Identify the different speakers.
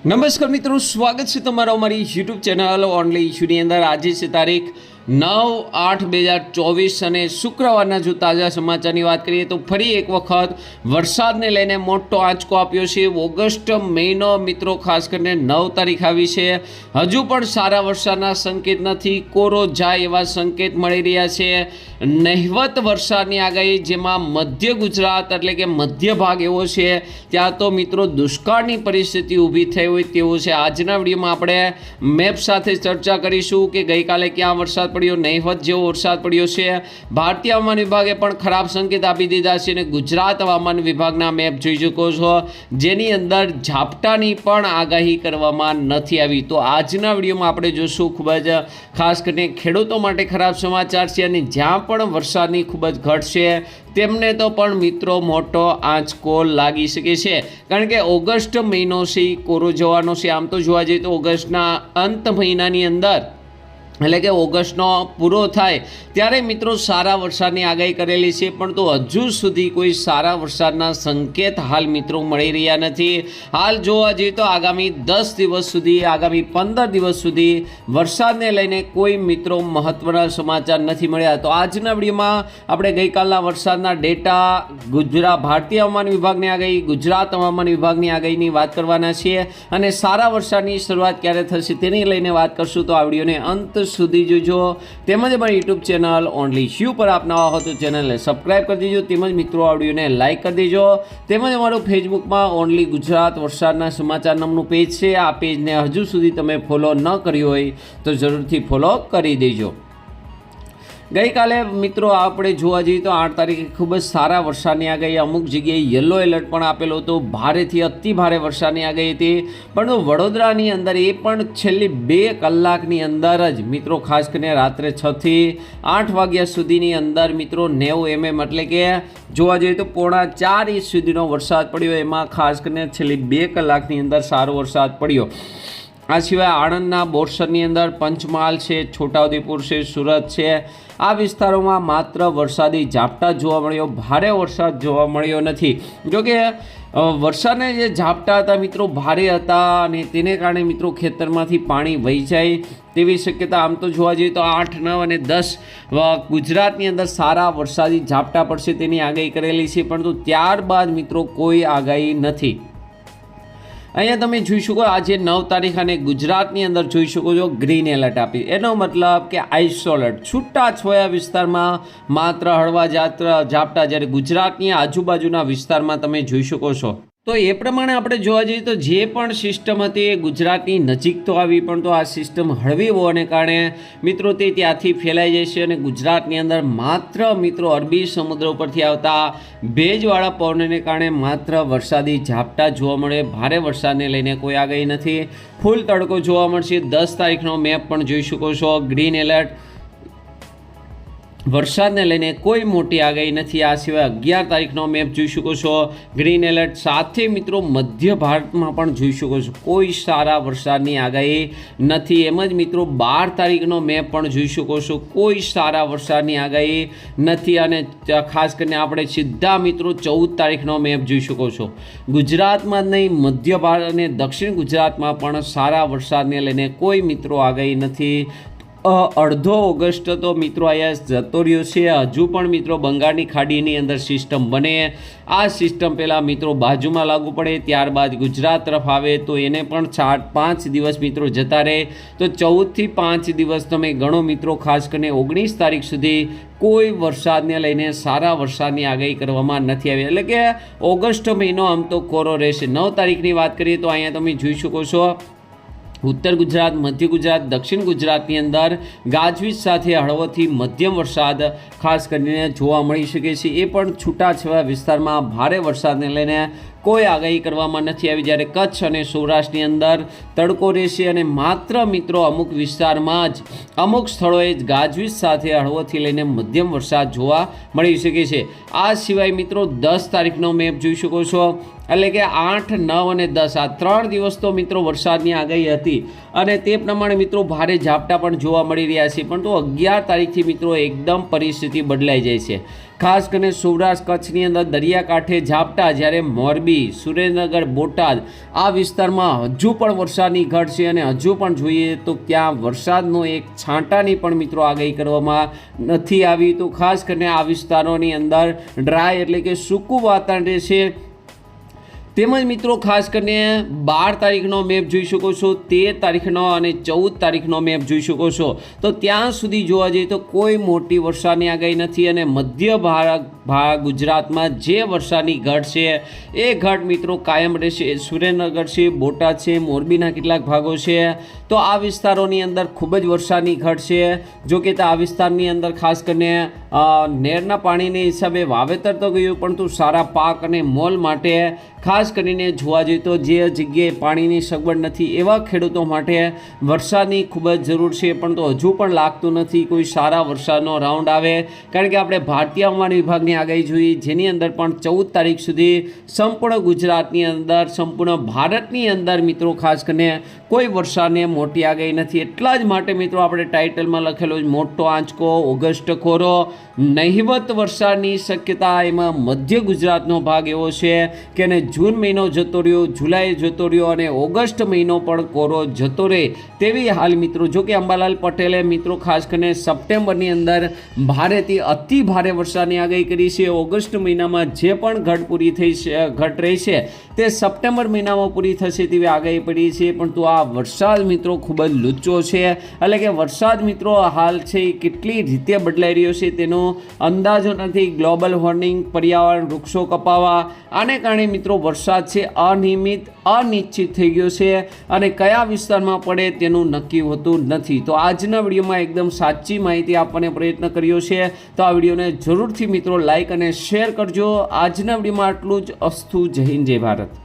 Speaker 1: નમસ્કાર મિત્રો સ્વાગત છે તમારા અમારી યુટ્યુબ ચેનલ ઓનલી ઇશ્યુની અંદર. આજે છે તારીખ નવ આઠ બે હજાર ચોવીસ અને શુક્રવારના જો તાજા સમાચારની વાત કરીએ તો ફરી એક વખત વરસાદને લઈને મોટો આંચકો આપ્યો છે. ઓગસ્ટ મહિનો મિત્રો ખાસ કરીને નવ તારીખ આવી છે. હજુ પણ સારા વરસાદના સંકેત નથી. કોરો જાય એવા સંકેત મળી રહ્યા છે. નહિવત વરસાદની આગાહી જેમાં મધ્ય ગુજરાત એટલે કે મધ્ય ભાગ એવો છે. ત્યાં તો મિત્રો દુષ્કાળની પરિસ્થિતિ ઊભી થઈ હોય તેવું છે. આજના વિડીયોમાં આપણે મેપ સાથે ચર્ચા કરીશું કે ગઈકાલે ક્યાં વરસાદ પડ્યો, નહીવત જેવો વરસાદ પડ્યો છે. ભારતીય હવામાન વિભાગે પણ ખરાબ સંકેત આપી દીધા છે અને ગુજરાત હવામાન વિભાગના મેપ જોઈ શકો છો. જેની અંદર ઝાપટાની પણ આગાહી કરવામાં નથી આવી. તો આજના વિડીયોમાં આપણે જોશું ખૂબ જ ખાસ કરીને ખેડૂતો માટે ખરાબ સમાચાર છે અને જ્યાં પણ વરસાદની ખૂબ જ ઘટ છે, તેમને તો પણ મિત્રો મોટો આંચકો લાગી શકે છે. કારણ કે ઓગસ્ટ મહિનો છે કોરો જવાનો છે. આમ તો જોવા જઈએ તો ઓગસ્ટના અંત મહિનાની અંદર એટલે કે ઓગસ્ટનો પૂરો થાય ત્યારે મિત્રો સારા વરસાદની આગાહી કરેલી છે પણ તો હજુ સુધી કોઈ સારા વરસાદના સંકેત હાલ મિત્રો મળી રહ્યા નથી. હાલ જોવા જઈએ તો આગામી દસ દિવસ સુધી, આગામી પંદર દિવસ સુધી વરસાદને લઈને કોઈ મિત્રો મહત્ત્વના સમાચાર નથી મળ્યા. તો આજના વિડીયોમાં આપણે ગઈકાલના વરસાદના ડેટા, ગુજરાત, ભારતીય હવામાન વિભાગની આગાહી, ગુજરાત હવામાન વિભાગની આગાહીની વાત કરવાના છીએ. અને સારા વરસાદની શરૂઆત ક્યારે થશે તેની લઈને વાત કરશું. તો આ વિડીયોને અંત સુધી જોજો. તેમજ અમારી યુટ્યુબ ચેનલ ઓનલી શ્યુ પર આપ નવા હો તો ચેનલને સબસ્ક્રાઇબ કરી દેજો. તેમજ મિત્રો આ વિડીયોને લાઇક કરી દેજો. તેમજ અમારું ફેસબુકમાં ઓનલી ગુજરાત વરસાદના સમાચાર નામનું પેજ છે. આ પેજને હજુ સુધી તમે ફોલો ન કર્યું હોય તો જરૂરથી ફોલો કરી દેજો. ગઈકાલે મિત્રો આપણે જોવા જઈએ તો આઠ તારીખે ખૂબ જ સારા વરસાદની આગાહી. અમુક જગ્યાએ યલો એલર્ટ પણ આપેલો હતો. ભારેથી અતિ ભારે વરસાદની આગાહી હતી. પણ વડોદરાની અંદર એ પણ છેલ્લી બે કલાકની અંદર જ મિત્રો, ખાસ કરીને રાત્રે છથી આઠ વાગ્યા સુધીની અંદર મિત્રો નેવું એમએમ એટલે કે જોવા જઈએ તો પોણા ચાર ઇંચ સુધીનો વરસાદ પડ્યો. એમાં ખાસ કરીને છેલ્લી બે કલાકની અંદર સારો વરસાદ પડ્યો. આ સિવાય આણંદના બોરસરની અંદર પંચમહાલ છે, છોટાઉદેપુર છે, સુરત છે. આ વિસ્તારોમાં માત્ર વરસાદી ઝાપટા જોવા મળ્યો, ભારે વરસાદ જોવા મળ્યો નથી. જોકે વરસાદને જે ઝાપટા હતા, મિત્રો, ભારે હતા અને તેને કારણે, મિત્રો, ખેતરમાંથી પાણી વહી જાય તેવી શક્યતા આમ તો જોવા જઈએ તો આઠ, નવ અને દસ ગુજરાતની અંદર સારા વરસાદી ઝાપટા પડશે તેની આગાહી કરેલી છે, પરંતુ ત્યારબાદ, મિત્રો, કોઈ આગાહી નથી. અહીંયા તમે જોઈ શકો આજે નવ તારીખ અને ગુજરાતની અંદર જોઈ શકો છો ગ્રીન એલર્ટ આપી. એનો મતલબ કે આઇસોલેટ છૂટા છોયા વિસ્તારમાં માત્ર હળવા જાત્ર ઝાપટા. જ્યારે ગુજરાતની આજુબાજુના વિસ્તારમાં તમે જોઈ શકો છો તો એ પ્રમાણે આપણે જોવા જઈએ તો જે પણ સિસ્ટમ હતી એ ગુજરાતની નજીક તો આવી, પણ તો આ સિસ્ટમ હળવી હોવાને કારણે મિત્રો તે ત્યાંથી ફેલાઈ છે અને ગુજરાતની અંદર માત્ર મિત્રો અરબી સમુદ્ર ઉપરથી આવતા ભેજવાળા પવનને કારણે માત્ર વરસાદી ઝાપટા જોવા મળે, ભારે વરસાદને લઈને કોઈ આગાહી નથી. ફૂલ તડકો જોવા મળશે. દસ તારીખનો મેપ પણ જોઈ શકો છો. ગ્રીન એલર્ટ વરસાદને લઈને કોઈ મોટી આગાહી નથી. આ સિવાય અગિયાર તારીખનો મેપ જોઈ શકો છો. ગ્રીન એલર્ટ સાથે મિત્રો મધ્ય ભારતમાં પણ જોઈ શકો છો. કોઈ સારા વરસાદની આગાહી નથી. એમ જ મિત્રો બાર તારીખનો મેપ પણ જોઈ શકો છો. કોઈ સારા વરસાદની આગાહી નથી અને ખાસ કરીને આપણે સીધા મિત્રો ચૌદ તારીખનો મેપ જોઈ શકો છો. ગુજરાતમાં જ નહીં, મધ્ય ભારત અને દક્ષિણ ગુજરાતમાં પણ સારા વરસાદને લઈને કોઈ મિત્રો આગાહી નથી. અડધો ઓગસ્ટ તો મિત્રો અહીંયા જતો રહ્યો છે. હજુ પણ મિત્રો બંગાળની ખાડીની અંદર સિસ્ટમ બને. આ સિસ્ટમ પહેલાં મિત્રો બાજુમાં લાગુ પડે, ત્યારબાદ ગુજરાત તરફ આવે તો એને પણ ચાર, પાંચ દિવસ મિત્રો જતા રહે. તો ચૌદથી પાંચ દિવસ તમે ગણો મિત્રો, ખાસ કરીને ઓગણીસ તારીખ સુધી કોઈ વરસાદને લઈને સારા વરસાદની આગાહી કરવામાં નથી આવી. એટલે કે ઓગસ્ટ મહિનો આમ તો કોરો રહેશે. નવ તારીખની વાત કરીએ તો અહીંયા તમે જોઈ શકો છો ઉત્તર ગુજરાત, મધ્ય ગુજરાત, દક્ષિણ ગુજરાતની અંદર ગાજવીજ સાથે હળવોથી મધ્યમ વરસાદ ખાસ કરીને જોવા મળી શકે છે. એ પણ છૂટાછવાયા વિસ્તારમાં ભારે વરસાદને લઈને કોઈ આગાહી કરવામાં નથી આવી. જ્યારે કચ્છ અને સૌરાષ્ટ્રની અંદર તડકો રહેશે અને માત્ર મિત્રો અમુક વિસ્તારમાં જ, અમુક સ્થળોએ જ ગાજવીજ સાથે હળવોથી લઈને મધ્યમ વરસાદ જોવા મળી શકે છે. આ સિવાય મિત્રો દસ તારીખનો મેપ જોઈ શકો છો. એટલે કે આઠ, નવ અને દસ, આ ત્રણ દિવસ તો મિત્રો વરસાદની આગાહી હતી. અને તે પ્રમાણે મિત્રો ભારે ઝાપટા પણ જોવા મળી રહ્યા છે. પરંતુ અગિયાર તારીખથી મિત્રો એકદમ પરિસ્થિતિ બદલાઈ જાય છે. ખાસ કરીને સૌરાષ્ટ્ર કચ્છની અંદર દરિયાકાંઠે ઝાપટા જ્યારે મોરબી, સુરેન્દ્રનગર, બોટાદ આ વિસ્તારમાં હજુ પણ વરસાદની ઘટ છે અને હજુ પણ જોઈએ તો ક્યાં વરસાદનો એક છાંટાની પણ મિત્રો આગાહી કરવામાં નથી આવી. તો ખાસ કરીને આ વિસ્તારોની અંદર ડ્રાય એટલે કે સૂકું વાતાવરણ રહેશે. તેમજ મિત્રો, ખાસ કરીને બાર તારીખનો મેપ જોઈ શકો છો, તેર તારીખનો અને ચૌદ તારીખનો મેપ જોઈ શકો છો. તો ત્યાં સુધી જોવા જઈએ તો કોઈ મોટી વરસાદની આગાહી નથી અને મધ્ય ભાગ ભાગ ગુજરાતમાં જે વરસાદની ઘટ છે, એ ઘટ મિત્રો કાયમ રહેશે. સુરેન્દ્રનગર છે, બોટાદ છે, મોરબીના કેટલાક ભાગો છે. તો આ વિસ્તારોની અંદર ખૂબ જ વરસાદની ઘટ છે. જો કે આ વિસ્તારની અંદર ખાસ કરીને નેરના પાણીને હિસાબે વાવેતર તો ગયું, પરંતુ સારા પાક અને મોલ માટે ખાસ કરીને જોવા જઈએ તો જે જગ્યાએ પાણીની સગવડ નથી, એવા ખેડૂતો માટે વરસાદની ખૂબ જ જરૂર છે. પણ તો હજુ પણ લાગતું નથી કોઈ સારા વરસાદનો રાઉન્ડ આવે. કારણ કે આપણે ભારતીય હવામાન વિભાગની આગાહી જોઈ. જેની અંદર પણ ચૌદ તારીખ સુધી સંપૂર્ણ ગુજરાતની અંદર, સંપૂર્ણ ભારતની અંદર મિત્રો, ખાસ કરીને કોઈ વરસાદને મોટી આગાહી નથી. એટલા જ માટે મિત્રો આપણે ટાઇટલમાં લખેલો મોટો આંચકો, ઓગસ્ટ ખોરો. નહિવત વરસાદની શક્યતા એમાં મધ્ય ગુજરાતનો ભાગ એવો છે કે જૂન મહિનો જતો રહ્યો, જુલાઈ જતો રહ્યો અને ઓગસ્ટ મહિનો પણ કોરો જતો રહે. તેવી હાલ મિત્રો, જો કે અંબાલાલ પટેલે મિત્રો, ખાસ કરીને સપ્ટેમ્બરની અંદર ભારેથી અતિ ભારે વરસાદની આગાહી કરી છે ઓગસ્ટ મહિનામાં જે પણ ઘટ પૂરી થઈ ઘટ રહી છે તે સપ્ટેમ્બર મહિનામાં પૂરી થશે તેવી આગાહી પડી છે. પણ તો આ વરસાદ મિત્રો ખૂબ જ લુચ્ચો છે. એટલે કે વરસાદ મિત્રો હાલ છે એ કેટલી રીતે બદલાઈ રહ્યો છે તેનો અંદાજો નથી. ગ્લોબલ વોર્મિંગ, પર્યાવરણ, વૃક્ષો કપાવા, આને કારણે મિત્રો વરસાદ છે અનિયમિત, અનિશ્ચિત થઈ ગયો છે. અને કયા વિસ્તારમાં પડે તેનું નક્કી હોતું નથી. તો આજના વિડીયોમાં એકદમ સાચી માહિતી આપવાને પ્રયત્ન કર્યો છે. તો આ વિડીયોને જરૂરથી મિત્રો લાઈક અને શેર કરજો. આજના વિડીયોમાં આટલું જ. અસ્તુ જય હિન્દ જય ભારત.